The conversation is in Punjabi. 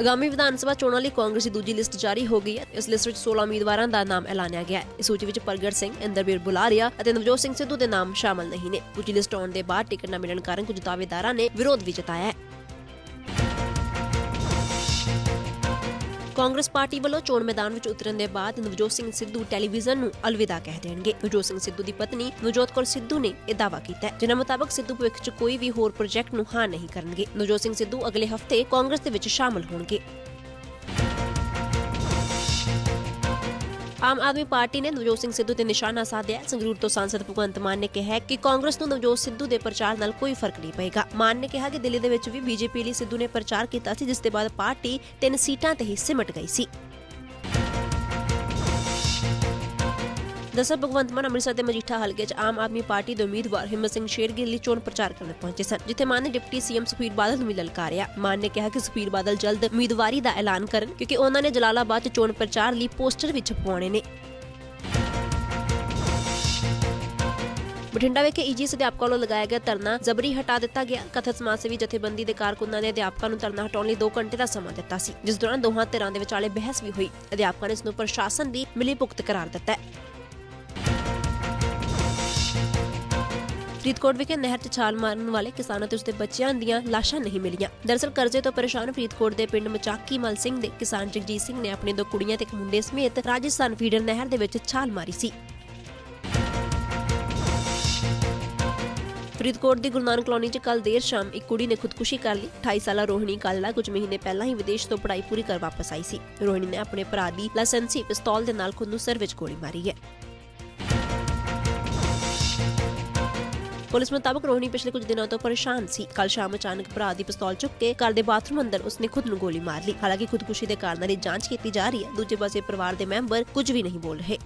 ਆਗਾਮੀ ਵਿਧਾਨ ਸਭਾ ਚੋਣਾਂ ਲਈ ਕਾਂਗਰਸ ਦੀ ਦੂਜੀ ਲਿਸਟ ਜਾਰੀ ਹੋ ਗਈ ਹੈ। ਇਸ ਲਿਸਟ ਵਿੱਚ 16 ਉਮੀਦਵਾਰਾਂ ਦਾ ਨਾਮ ਐਲਾਨਿਆ ਗਿਆ ਹੈ। ਇਸ ਸੂਚੀ ਵਿੱਚ ਪ੍ਰਗਟ ਸਿੰਘ ਇੰਦਰਬੀਰ ਬੁਲਾਰੀਆ ਅਤੇ ਨਵਜੋਤ ਸਿੰਘ ਸਿੱਧੂ ਦੇ ਨਾਮ ਸ਼ਾਮਲ ਨਹੀਂ ਨੇ। ਦੂਜੀ ਲਿਸਟ ਆਉਣ ਦੇ ਬਾਅਦ ਟਿਕਟ ਨਾ ਮਿਲਣ ਕਾਰਨ ਕੁਝ ਦਾਅਵੇਦਾਰਾਂ ਨੇ ਵਿਰੋਧ ਵੀ ਜਤਾਇਆ ਹੈ। ਕਾਂਗਰਸ ਪਾਰਟੀ ਵੱਲੋਂ ਚੋਣ ਮੈਦਾਨ ਵਿੱਚ ਉਤਰਨ ਦੇ ਬਾਅਦ ਨਵਜੋਤ ਸਿੰਘ ਸਿੱਧੂ ਟੈਲੀਵਿਜ਼ਨ ਨੂੰ ਅਲਵਿਦਾ ਕਹਿ ਦੇਣਗੇ। ਨਵਜੋਤ ਸਿੰਘ ਸਿੱਧੂ ਦੀ ਪਤਨੀ ਨਵਜੋਤ ਕੌਰ ਸਿੱਧੂ ਨੇ ਇਹ ਦਾਅਵਾ ਕੀਤਾ ਹੈ। ਜਿਨ੍ਹਾਂ ਮੁਤਾਬਕ ਸਿੱਧੂ ਭਵਿੱਖ 'ਚ ਕੋਈ ਵੀ ਹੋਰ ਪ੍ਰੋਜੈਕਟ ਨੂੰ ਹਾਂ ਨਹੀਂ ਕਰਨਗੇ। ਨਵਜੋਤ ਸਿੰਘ ਸਿੱਧੂ ਅਗਲੇ ਹਫ਼ਤੇ ਕਾਂਗਰਸ ਦੇ ਵਿੱਚ ਸ਼ਾਮਲ ਹੋਣਗੇ। ਆਮ ਆਦਮੀ ਪਾਰਟੀ ਨੇ ਨਵਜੋਤ ਸਿੰਘ ਸਿੱਧੂ ਤੇ ਨਿਸ਼ਾਨਾ ਸਾਧਿਆ। ਸੰਗਰੂਰ ਤੋਂ ਸਾਂਸਦ ਭਗਵੰਤ ਮਾਨ ਨੇ ਕਿਹਾ ਕਿ ਕਾਂਗਰਸ ਨੂੰ ਨਵਜੋਤ ਸਿੱਧੂ ਦੇ ਪ੍ਰਚਾਰ ਨਾਲ ਕੋਈ ਫ਼ਰਕ ਨਹੀਂ ਪਏਗਾ। ਮਾਨ ਨੇ ਕਿਹਾ ਕਿ ਦਿੱਲੀ ਦੇ ਵਿੱਚ ਵੀ ਬੀਜੇਪੀ ਲਈ ਸਿੱਧੂ ਨੇ ਪ੍ਰਚਾਰ ਕੀਤਾ ਸੀ, ਜਿਸ ਦੇ ਬਾਅਦ ਪਾਰਟੀ ਤਿੰਨ ਸੀਟਾਂ ਤੇ ਹੀ ਸਿਮਟ ਗਈ ਸੀ। ਦਸਰ ਭਗਵੰਤ ਮਾਨ ਅੰਮ੍ਰਿਤਸਰ ਦੇ ਮਜੀਠਾ ਹਲਕੇ 'ਚ ਆਮ ਆਦਮੀ ਪਾਰਟੀ ਦੇ ਉਮੀਦਵਾਰ ਹਿੰਮਤ ਸਿੰਘ ਸ਼ੇਰਗਿੱਲ ਲਈ ਚੋਣ ਪ੍ਰਚਾਰ ਕਰਨ ਪਹੁੰਚੇ ਸਨ, ਜਿੱਥੇ ਮਾਨ ਨੇ ਡਿਪਟੀ ਸੀਐਮ ਸੁਖਬੀਰ ਬਾਦਲ ਨੂੰ ਵੀ ਲਲਕਾਰਿਆ। ਮਾਨ ਨੇ ਕਿਹਾ ਕਿ ਸੁਖਬੀਰ ਬਾਦਲ ਜਲਦ ਉਮੀਦਵਾਰੀ ਦਾ ਐਲਾਨ ਕਰਨ ਕਿਉਂਕਿ ਉਹਨਾਂ ਨੇ ਜਲਾਲਾਬਾਦ 'ਚ ਚੋਣ ਪ੍ਰਚਾਰ ਲਈ ਪੋਸਟਰ ਵੀ ਛਪਵਾਉਣੇ ਨੇ। ਬਠਿੰਡਾ ਵਿਖੇ ਈਜੀਐਸ ਅਧਿਆਪਕਾਂ ਵੱਲੋਂ ਲਗਾਇਆ ਗਿਆ ਧਰਨਾ ਜ਼ਬਰੀ ਹਟਾ ਦਿੱਤਾ ਗਿਆ। ਕਥਿਤ ਸਮਾਜ ਸੇਵੀ ਜਥੇਬੰਦੀ ਦੇ ਕਾਰਕੁਨਾਂ ਨੇ ਅਧਿਆਪਕਾਂ ਨੂੰ ਧਰਨਾ ਹਟਾਉਣ ਲਈ 2 ਘੰਟੇ ਦਾ ਸਮਾਂ ਦਿੱਤਾ ਸੀ, ਜਿਸ ਦੌਰਾਨ ਦੋਹਾਂ ਧਿਰਾਂ ਦੇ ਵਿਚਾਲੇ ਬਹਿਸ ਵੀ ਹੋਈ। ਅਧਿਆਪਕਾਂ ਨੇ ਇਸ ਨੂੰ ਪ੍ਰਸ਼ਾਸਨ ਦੀ ਮਿਲੀ ਭੁਗਤ ਕਰਾਰ ਦਿੱਤਾ ਹੈ। ਫਰੀਦਕੋਟ ਵਿਖੇ ਨਹਿਰ 'ਚ ਛਾਲ ਮਾਰਨ ਵਾਲੇ ਕਿਸਾਨਾਂ ਤੇ ਉਸਦੇ ਬੱਚਿਆਂ ਦੀਆਂ ਲਾਸ਼ਾਂ ਨਹੀਂ ਮਿਲੀਆਂ। ਦਰਅਸਲ ਕਰਜ਼ੇ ਤੋਂ ਪਰੇਸ਼ਾਨ ਫਰੀਦਕੋਟ ਦੇ ਪਿੰਡ ਮਚਾਕੀ ਮਲ ਸਿੰਘ ਦੇ ਕਿਸਾਨ ਜਗਜੀਤ ਸਿੰਘ ਨੇ ਆਪਣੇ ਦੋ ਕੁੜੀਆਂ ਤੇ ਇੱਕ ਮੁੰਡੇ ਸਮੇਤ ਰਾਜਸਥਾਨ ਫੀਡਰ ਨਹਿਰ ਦੇ ਵਿੱਚ ਛਾਲ ਮਾਰੀ ਸੀ। ਫਰੀਦਕੋਟ ਦੀ ਗੁਰੂ ਨਾਨਕ ਕਲੋਨੀ 'ਚ ਕੱਲ ਦੇਰ ਸ਼ਾਮ ਇੱਕ ਕੁੜੀ ਨੇ ਖੁਦਕੁਸ਼ੀ ਕਰ ਲਈ। 28 ਸਾਲਾ ਰੋਹਿਣੀ ਕਾਲਾ ਕੁਝ ਮਹੀਨੇ ਪਹਿਲਾਂ ਹੀ ਵਿਦੇਸ਼ ਤੋਂ ਪੜ੍ਹਾਈ ਪੂਰੀ ਕਰ ਵਾਪਸ ਆਈ ਸੀ। ਰੋਹਿਣੀ ਨੇ ਆਪਣੇ ਭਰਾ ਦੀ ਲਾਇਸੈਂਸੀ ਪਿਸਤੌਲ ਦੇ ਨਾਲ ਖੁਦ ਨੂੰ ਸਿਰ ਵਿੱਚ ਗੋਲੀ ਮਾਰੀ ਹੈ। ਪੁਲਿਸ ਮੁਤਾਬਕ ਰੋਹਿਣੀ ਪਿਛਲੇ ਕੁਝ ਦਿਨਾਂ ਤੋਂ ਪਰੇਸ਼ਾਨ ਸੀ। ਕੱਲ ਸ਼ਾਮ ਅਚਾਨਕ ਭਰਾ ਦੀ ਪਿਸਤੌਲ ਚੁੱਕ ਕੇ ਘਰ ਦੇ ਬਾਥਰੂਮ ਅੰਦਰ ਉਸਨੇ ਖੁਦ ਨੂੰ ਗੋਲੀ ਮਾਰ ਲਈ। ਹਾਲਾਂਕਿ ਖੁਦਕੁਸ਼ੀ ਦੇ ਕਾਰਨਾਂ ਦੀ ਜਾਂਚ ਕੀਤੀ ਜਾ ਰਹੀ ਹੈ। ਦੂਜੇ ਪਾਸੇ ਪਰਿਵਾਰ ਦੇ ਮੈਂਬਰ ਕੁਝ ਵੀ ਨਹੀਂ ਬੋਲ ਰਹੇ।